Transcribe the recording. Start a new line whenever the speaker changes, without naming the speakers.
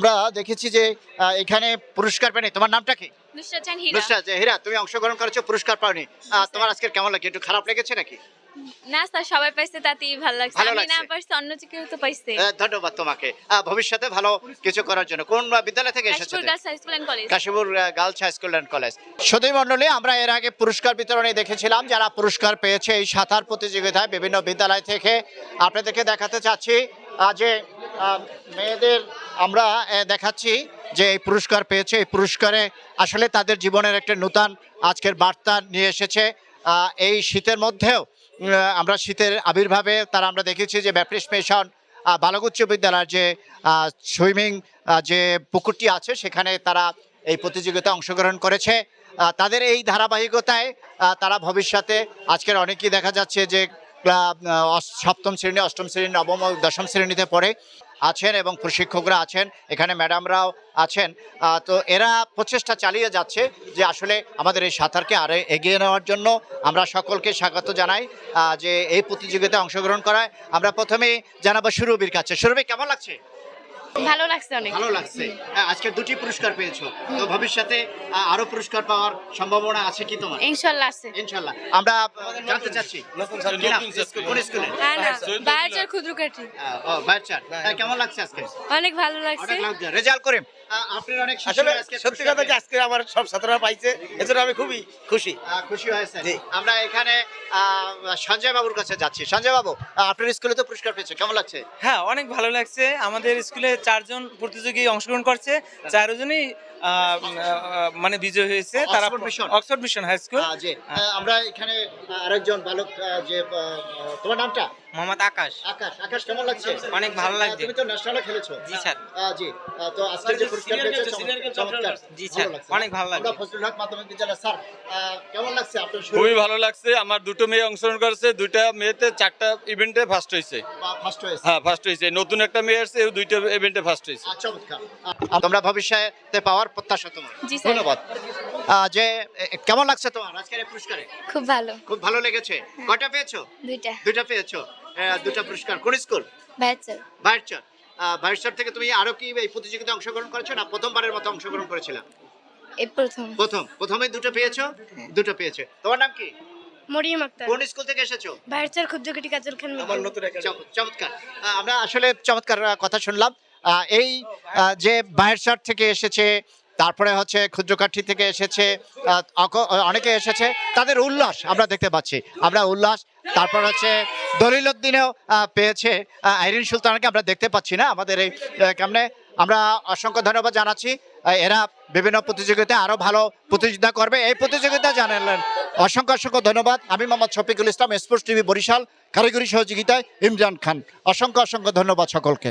আমরা দেখেছি যে এখানে পুরস্কার পেনি তোমার নামটা কি?
নুসরাত
তুমি অংশগ্রহণ করেছ পুরস্কার পাওনি। তোমার আজকে কেমন লাগে একটু খারাপ লেগেছে নাকি?
না স্যার সবাই পাইছে তাতেই ভালো লাগছে। আমি না পারছি অন্য কেউ তো পাইছে।
ধন্যবাদ তোমাকে। ভবিষ্যতে ভালো কিছু করার জন্য। কোন বিদ্যালয় থেকে এসেছ
Kashpur girls high school and college.
মণ্ডলী আমরা এর আগে পুরস্কার বিতরণে দেখেছিলাম যারা পুরস্কার পেয়েছে এই সাঁতার প্রতিযোগিতায় বিভিন্ন বিদ্যালয় থেকে। আপনাদেরকে দেখাতে চাচ্ছি যে মেয়েদের আমরা দেখাচ্ছি যে এই পুরস্কার পেয়েছে। এই পুরস্কারে আসলে তাদের জীবনের একটা নূতন আজকের বার্তা নিয়ে এসেছে। এই শীতের মধ্যেও আমরা শীতের আবির্ভাবে তারা আমরা দেখেছি যে ব্যাপ্টিস্ট মিশন বালক উচ্চ বিদ্যালয়ের যে সুইমিং যে পুকুরটি আছে, সেখানে তারা এই প্রতিযোগিতায় অংশগ্রহণ করেছে। তাদের এই ধারাবাহিকতায় তারা ভবিষ্যতে আজকের অনেকেই দেখা যাচ্ছে যে সপ্তম শ্রেণি, অষ্টম শ্রেণি, নবম দশম শ্রেণীতে পড়ে। আছেন এবং প্রশিক্ষকরা আছেন, এখানে ম্যাডামরাও আছেন। তো এরা প্রচেষ্টা চালিয়ে যাচ্ছে যে আসলে আমাদের এই সাঁতারকে আরও এগিয়ে নেওয়ার জন্য আমরা সকলকে স্বাগত জানাই যে এই প্রতিযোগিতায় অংশগ্রহণ করায়। আমরা প্রথমেই জানাব সুরভির কাছে। সুরভি, কেমন লাগছে?
ভালো লাগছে অনেক।
ভালো লাগছে। হ্যাঁ, আজকে দুটি পুরস্কার পেয়েছ। তো ভবিষ্যতে আরও পুরস্কার পাওয়ার সম্ভাবনা আছে কি তোমার?
ইনশাআল্লাহ আছে।
ইনশাল্লাহ। আমরা জানতে চাচ্ছি? কোন স্কুলে? ও হ্যাঁ, কেমন লাগছে আজকে?
অনেক ভালো লাগছে।
রেজাল্ট করিম। আপনার অনেক
আসলে সত্যি কথা যে আজকে আমার সব ছাত্ররা পাইছে এজন্য আমি খুবই খুশি।
খুশি হয়েছে। আমরা এখানে আহ, সঞ্জয় বাবুর কাছে যাচ্ছি। সঞ্জয় বাবু আপনার স্কুলে তো পুরস্কার পেয়েছে কেমন লাগছে?
হ্যাঁ অনেক ভালো লাগছে। আমাদের স্কুলে চারজন প্রতিযোগী অংশগ্রহণ করছে। চারজনই মানে বিজয় হয়েছে। তারা
অক্সফোর্ড মিশন।
হাই স্কুল
আমরা এখানে আরেকজন বালক যে তোমার নামটা?
মোহাম্মদ আকাশ।
আকাশ আকাশ কেমন লাগছে?
অনেক ভালো লাগছে।
তুমি তো ন্যাশনালে খেলেছো।
জি স্যার।
জি তো আজকে যে পুরস্কার পেয়েছ
জি স্যার, অনেক ভালো লাগছে।
আমরা ফজলুল হক মাধ্যমিক বিদ্যালয় স্যার। কেমন লাগছে আপনার
খুবই ভালো লাগছে। আমার দুটো মেয়ে অংশগ্রহণ করেছে। দুইটা মেয়েতে চারটা ইভেন্টে ফার্স্ট হয়েছে। হ্যাঁ ফার্স্ট হয়েছে। নতুন একটা মেয়ে আসছে দুইটা ইভেন্টে ফার্স্ট হয়েছে।
তোমরা ভবিষ্যতে পাওয়ার প্রত্যাশা তোমার। ধন্যবাদ। যে কেমন লাগছে তোমার আজকের পুরস্কারে?
খুব ভালো।
খুব ভালো লেগেছে। কয়টা পেয়েছ?
দুইটা।
দুইটা পেয়েছ। আহ, দুটা পুরস্কার। কোন স্কুল? বাইরচর বাইরচর থেকে তুমি আরও কি এই প্রতিযোগিতায় অংশগ্রহণ করেছ না প্রথমবারের মতো অংশগ্রহণ করেছিলাম
এই প্রথম।
প্রথম। প্রথমে দুটো পেয়েছ? দুটো পেয়েছে। তোমার নাম কি?
মরিয়ম আক্তার।
কোন স্কুল থেকে এসেছ?
বাচ্চার ক্ষুদ্রকাঠি কাজল খান
আমার নতুন একটা
চমৎকার। আমরা আসলে চমৎকার কথা শুনলাম। এই আহ, যে বাইরসার থেকে এসেছে তারপরে হচ্ছে ক্ষুদ্রকাঠি থেকে এসেছে অনেকে এসেছে, তাদের উল্লাস আমরা দেখতে পাচ্ছি। আমরা উল্লাস, তারপর হচ্ছে দলিল উদ্দিনেও পেয়েছে আইরিন সুলতানকে আমরা দেখতে পাচ্ছি না আমাদের এই কেমনে। আমরা অসংখ্য ধন্যবাদ জানাচ্ছি এরা বিভিন্ন প্রতিযোগিতায় আরও ভালো প্রতিযোগিতা করবে। এই প্রতিযোগিতা জানালেন, অসংখ্য অসংখ্য ধন্যবাদ। আমি মোহাম্মদ শফিকুল ইসলাম, স্পোর্টস টিভি বরিশাল কারিগরি সহযোগিতায় ইমরান খান। অসংখ্য অসংখ্য ধন্যবাদ সকলকে।